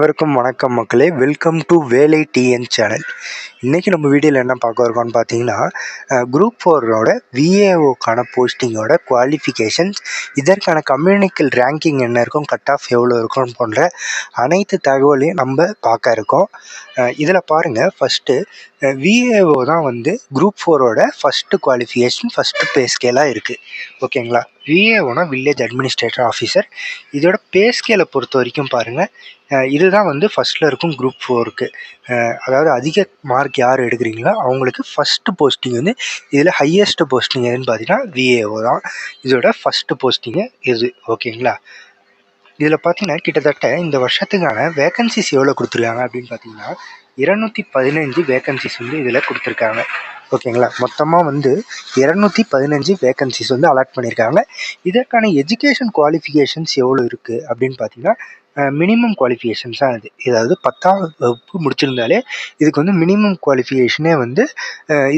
அனைவருக்கும் வணக்கம் மக்களே. வெல்கம் டு வேலை டிஎன் சேனல். இன்றைக்கி நம்ம வீடியோவில் என்ன பார்க்க இருக்கோம்னு பார்த்தீங்கன்னா குரூப் ஃபோரோட விஏஓக்கான போஸ்டிங்கோட குவாலிஃபிகேஷன்ஸ் இதற்கான கம்யூனிக்கல் ரேங்கிங் என்ன இருக்கும் கட் ஆஃப் எவ்வளோ இருக்கும் போன்ற அனைத்து தகவலையும் நம்ம பார்க்க இருக்கோம். இதில் பாருங்கள் ஃபஸ்ட்டு விஏஓ தான் வந்து குரூப் ஃபோரோட ஃபஸ்ட்டு குவாலிஃபிகேஷன் ஃபஸ்ட்டு பே ஸ்கேலாக இருக்குது ஓகேங்களா விஏஓனா வில்லேஜ் அட்மினிஸ்ட்ரேட்டர் ஆஃபீஸர் இதோட பே ஸ்கேலை பொறுத்த வரைக்கும் பாருங்கள் இதுதான் வந்து ஃபஸ்ட்டில் இருக்கும் குரூப் ஃபோருக்கு அதாவது அதிக மார்க் யார் எடுக்கிறீங்களோ அவங்களுக்கு ஃபஸ்ட்டு போஸ்டிங் வந்து இதில் ஹையஸ்ட்டு போஸ்டிங் எதுன்னு பார்த்தீங்கன்னா விஏஓ தான். இதோட ஃபஸ்ட்டு போஸ்டிங்கு இது ஓகேங்களா? இதில் பார்த்தீங்கன்னா கிட்டத்தட்ட இந்த வருஷத்துக்கான வேக்கன்சிஸ் எவ்வளோ கொடுத்துருக்காங்க அப்படின்னு பார்த்தீங்கன்னா இருநூத்தி பதினஞ்சு வேக்கன்சிஸ் வந்து இதில் கொடுத்துருக்காங்க. ஓகேங்களா? மொத்தமாக வந்து இரநூத்தி பதினஞ்சு வேக்கன்சிஸ் வந்து அலாட் பண்ணியிருக்காங்க. இதற்கான எஜுகேஷன் குவாலிஃபிகேஷன்ஸ் எவ்வளோ இருக்குது அப்படின்னு பார்த்தீங்கன்னா மினிமம் குவாலிஃபிகேஷன்ஸ் தான் இது. ஏதாவது பத்தாவது வகுப்பு முடிச்சிருந்தாலே இதுக்கு வந்து மினிமம் குவாலிஃபிகேஷனே வந்து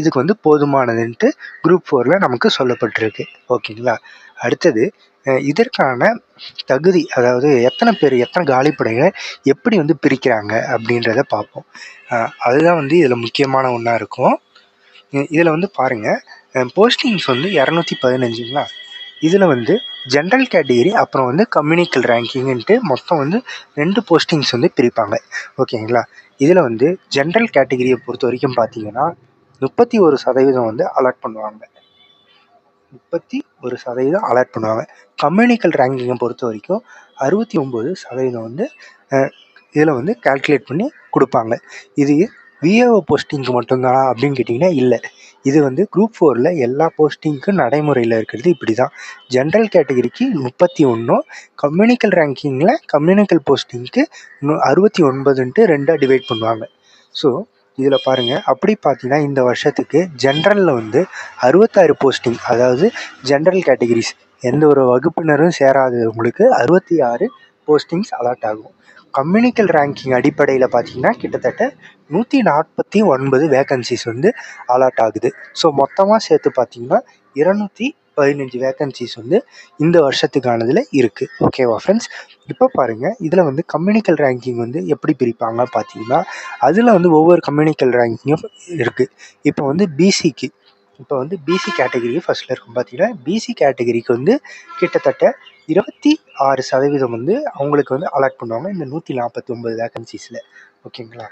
இதுக்கு வந்து போதுமானதுன்ட்டு குரூப் ஃபோரில் நமக்கு சொல்லப்பட்டிருக்கு. ஓகேங்களா? அடுத்தது இதற்கான தகுதி அதாவது எத்தனை பேர் எத்தனை காலிப்படைகளை எப்படி வந்து பிரிக்கிறாங்க அப்படின்றத பார்ப்போம். அதுதான் வந்து இதில் முக்கியமான ஒன்றா இருக்கும். இதில் வந்து பாருங்கள் போஸ்டிங்ஸ் வந்து இரநூத்தி பதினஞ்சுங்களா? இதில் வந்து ஜென்ரல் கேட்டகிரி அப்புறம் வந்து கம்யூனிக்கல் ரேங்கிங்ன்ட்டு மொத்தம் வந்து ரெண்டு போஸ்டிங்ஸ் வந்து பிரிப்பாங்க. ஓகேங்களா? இதில் வந்து ஜென்ரல் கேட்டகிரியை பொறுத்த வரைக்கும் பார்த்தீங்கன்னா முப்பத்தி ஒரு சதவீதம் வந்து அலாட் பண்ணுவாங்க. முப்பத்தி ஒரு சதவீதம் அலாட் பண்ணுவாங்க. கம்யூனிக்கல் ரேங்கிங்கை பொறுத்த வரைக்கும் அறுபத்தி ஒம்பது சதவீதம் வந்து இதில் வந்து கால்குலேட் பண்ணி கொடுப்பாங்க. இது விஏஓ போஸ்டிங்க்கு மட்டும்தானா அப்படின்னு கேட்டிங்கன்னா இல்லை. இது வந்து குரூப் ஃபோரில் எல்லா போஸ்டிங்க்கும் நடைமுறையில் இருக்கிறது இப்படி தான் ஜென்ரல் கேட்டகிரிக்கு முப்பத்தி ஒன்றும் கம்யூனிக்கல் ரேங்கிங்கில் கம்யூனிக்கல் போஸ்டிங்க்கு அறுபத்தி ஒன்பதுன்ட்டு ரெண்டாக டிவைட் பண்ணுவாங்க. ஸோ இதில் பாருங்கள் அப்படி பார்த்தீங்கன்னா இந்த வருஷத்துக்கு ஜென்ரலில் வந்து அறுபத்தாறு போஸ்டிங் அதாவது ஜென்ரல் கேட்டகிரிஸ் எந்த ஒரு வகுப்பினரும் சேராதவங்களுக்கு அறுபத்தி ஆறு போஸ்டிங்ஸ் அலாட் ஆகும். கம்யூனிக்கல் ரேங்கிங் அடிப்படையில் பார்த்தீங்கன்னா கிட்டத்தட்ட நூற்றி நாற்பத்தி ஒன்பது வேக்கன்சிஸ் வந்து அலாட் ஆகுது. ஸோ மொத்தமாக சேர்த்து பார்த்தீங்கன்னா இருநூத்தி பதினஞ்சு வேக்கன்சிஸ் வந்து இந்த வருஷத்துக்கானதில் இருக்குது ஓகேவா ஃப்ரெண்ட்ஸ் இப்போ பாருங்கள் இதில் வந்து கம்யூனிக்கல் ரேங்கிங் வந்து எப்படி பிரிப்பாங்க பார்த்தீங்கன்னா அதில் வந்து ஒவ்வொரு கம்யூனிக்கல் ரேங்கிங்கும் இருக்குது இப்போ வந்து பிசிக்கு இப்போ வந்து பிசி கேட்டகிரி ஃபஸ்ட்டில் இருக்கும் பார்த்தீங்கன்னா பிசி கேட்டகிரிக்கு வந்து கிட்டத்தட்ட இருபத்தி ஆறு சதவீதம் வந்து அவங்களுக்கு வந்து அலாட் பண்ணுவாங்க இந்த நூற்றி நாற்பத்தி ஒம்பது வேக்கன்சிஸில் ஓகேங்களா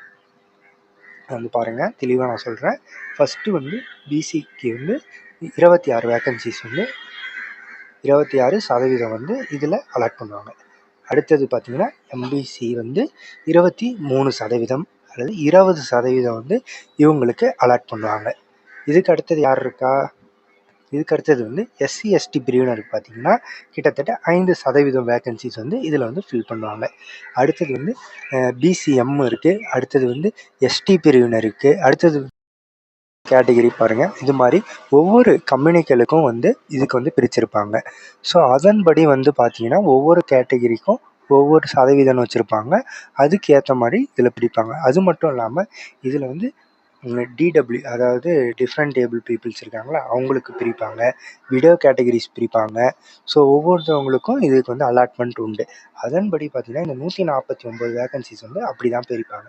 வந்து பாருங்கள் தெளிவாக நான் சொல்கிறேன் ஃபஸ்ட்டு வந்து பிசிக்கு வந்து இருபத்தி ஆறு வேக்கன்சிஸ் வந்து இருபத்தி ஆறு சதவீதம் வந்து இதில் அலாட் பண்ணுவாங்க. அடுத்தது பார்த்திங்கன்னா எம்பிசி வந்து இருபத்தி மூணு சதவீதம் அல்லது இருபது சதவீதம் வந்து இவங்களுக்கு அலாட் பண்ணுவாங்க. இதுக்கு அடுத்தது யார் இருக்கா? இதுக்கு அடுத்தது வந்து எஸ்சி எஸ்டி பிரிவினர் பார்த்தீங்கன்னா கிட்டத்தட்ட ஐந்து சதவீதம் வேக்கன்சிஸ் வந்து இதில் வந்து ஃபில் பண்ணுவாங்க. அடுத்தது வந்து பிசிஎம் இருக்குது அடுத்தது வந்து எஸ்டி பிரிவினர் இருக்குது அடுத்தது கேட்டகிரி பாருங்கள் இது மாதிரி ஒவ்வொரு கம்யூனிக்கலுக்கும் வந்து இதுக்கு வந்து பிரிச்சிருப்பாங்க. ஸோ அதன்படி வந்து பார்த்தீங்கன்னா ஒவ்வொரு கேட்டகிரிக்கும் ஒவ்வொரு சதவீதம் வச்சுருப்பாங்க. அதுக்கு ஏற்ற மாதிரி இதில் பிடிப்பாங்க அது மட்டும் இல்லாமல் இதில் வந்து டிடபிள்யூ அதாவது டிஃப்ரெண்ட் டேபிள் பீப்புள்ஸ் இருக்காங்களா அவங்களுக்கு பிரிப்பாங்க விடோ கேட்டகரிஸ் பிரிப்பாங்க. ஸோ ஒவ்வொருத்தவங்களுக்கும் இதுக்கு வந்து அலாட்மெண்ட் உண்டு. அதன்படி பார்த்திங்கன்னா இந்த நூற்றி நாற்பத்தி ஒம்பது வேகன்சிஸ் வந்து அப்படி தான் பிரிப்பாங்க.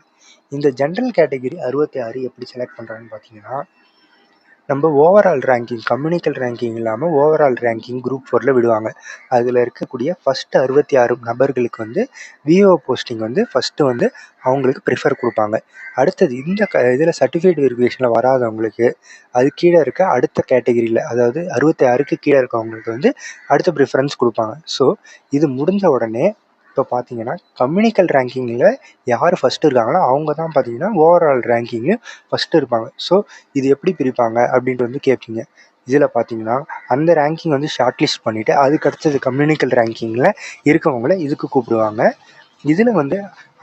இந்த ஜென்ரல் கேட்டகரி அறுபத்தி ஆறு எப்படி செலக்ட் பண்ணுறாங்கன்னு பார்த்தீங்கன்னா நம்ம ஓவரால் ரேங்கிங் கம்யூனிக்கல் ரேங்கிங் இல்லாமல் ஓவரால் ரேங்கிங் குரூப் ஃபோரில் விடுவாங்க. அதில் இருக்கக்கூடிய ஃபஸ்ட்டு அறுபத்தி ஆறு நபர்களுக்கு வந்து விஓ போஸ்டிங் வந்து ஃபஸ்ட்டு வந்து அவங்களுக்கு ப்ரிஃபர் கொடுப்பாங்க. அடுத்தது இந்த க இதில் சர்டிஃபிகேட் வெரிஃபிகேஷனில் வராதவங்களுக்கு அது கீழே இருக்க அடுத்த கேட்டகிரியில் அதாவது அறுபத்தி ஆறுக்கு கீழே இருக்கவங்களுக்கு வந்து அடுத்த ப்ரிஃபரன்ஸ் கொடுப்பாங்க. ஸோ இது முடிஞ்ச உடனே இப்போ பார்த்தீங்கன்னா கம்யூனிக்கல் ரேங்கிங்கில் யார் ஃபஸ்ட்டு இருக்காங்களோ அவங்க தான் பார்த்தீங்கன்னா ஓவரால் ரேங்கிங்கு ஃபஸ்ட்டு இருப்பாங்க. ஸோ இது எப்படி பிரிப்பாங்க அப்படின்ட்டு வந்து கேட்பீங்க இதில் பார்த்தீங்கன்னா அந்த ரேங்கிங் வந்து ஷார்ட் லிஸ்ட் பண்ணிவிட்டு அதுக்கு அடுத்தது கம்யூனிக்கல் ரேங்கிங்கில் இருக்கவங்கள இதுக்கு கூப்பிடுவாங்க. இதில் வந்து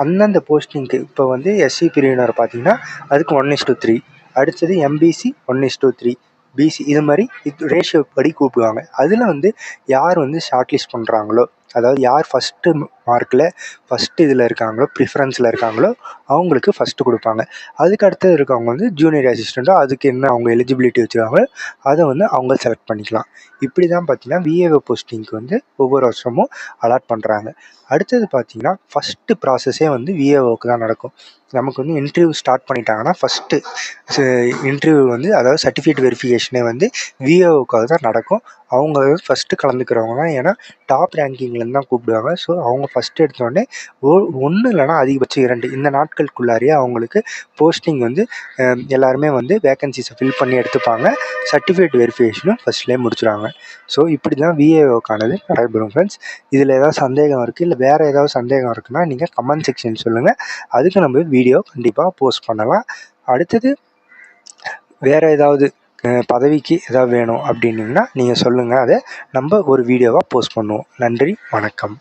அந்தந்த போஸ்டிங்க்கு இப்போ வந்து எஸ்சி பிரிவினர் பார்த்தீங்கன்னா அதுக்கு ஒன் இஸ் டூ த்ரீ அடுத்தது MBC one is to three BC இது மாதிரி இது ரேஷியோ படி கூப்பிடுவாங்க. அதில் வந்து யார் வந்து ஷார்ட் லிஸ்ட் பண்ணுறாங்களோ அதாவது யார் ஃபஸ்ட்டு மார்க்கில் ஃபஸ்ட்டு இதில் இருக்காங்களோ ப்ரிஃபரன்ஸில் இருக்காங்களோ அவங்களுக்கு ஃபஸ்ட்டு கொடுப்பாங்க. அதுக்கு அடுத்தது இருக்கவங்க வந்து ஜூனியர் அசிஸ்டண்ட்டோ அதுக்கு என்ன அவங்க எலிஜிபிலிட்டி வச்சுருக்காங்களோ அதை வந்து அவங்க செலக்ட் பண்ணிக்கலாம். இப்படி தான் பார்த்தீங்கன்னா விஏஓ போஸ்டிங்க்கு வந்து ஒவ்வொரு வருஷமும் அலாட் பண்ணுறாங்க அடுத்தது பார்த்தீங்கன்னா ஃபஸ்ட்டு ப்ராசஸே வந்து விஏஓக்கு தான் நடக்கும். நமக்கு வந்து இன்டர்வியூ ஸ்டார்ட் பண்ணிட்டாங்கன்னா ஃபஸ்ட்டு இன்டர்வியூ வந்து அதாவது சர்டிஃபிகேட் வெரிஃபிகேஷனே வந்து விஏஓக்காக தான் நடக்கும். அவங்க ஃபஸ்ட்டு கலந்துக்கிறவங்க தான். ஏன்னா டாப் ரேங்கிங்லேருந்து தான் கூப்பிடுவாங்க. ஸோ அவங்க ஃபஸ்ட்டு எடுத்தோடனே ஓ ஒன்று இல்லைனா அதிகபட்சம் இரண்டு. இந்த நாட்களுக்குள்ளாரையே அவங்களுக்கு போஸ்டிங் வந்து எல்லாருமே வந்து வேகன்சிஸை ஃபில் பண்ணி எடுத்துப்பாங்க. சர்டிஃபிகேட் வெரிஃபிகேஷனும் ஃபஸ்ட்லேயே முடிச்சிடுவாங்க ஸோ இப்படி தான் விஏஓக்கானது நடைபெறும் ஃப்ரெண்ட்ஸ் இதில் ஏதாவது சந்தேகம் இருக்குது இல்லை வேறு ஏதாவது சந்தேகம் இருக்குன்னா நீங்கள் கமெண்ட் செக்ஷன் சொல்லுங்கள் அதுக்கு நம்ம வீடியோ கண்டிப்பாக போஸ்ட் பண்ணலாம். அடுத்தது வேறு ஏதாவது பதவிக்கு ஏதாவது வேணும் அப்படின்னீங்கன்னா நீங்கள் சொல்லுங்கள் அதை நம்ம ஒரு வீடியோவாக போஸ்ட் பண்ணுவோம். நன்றி வணக்கம்.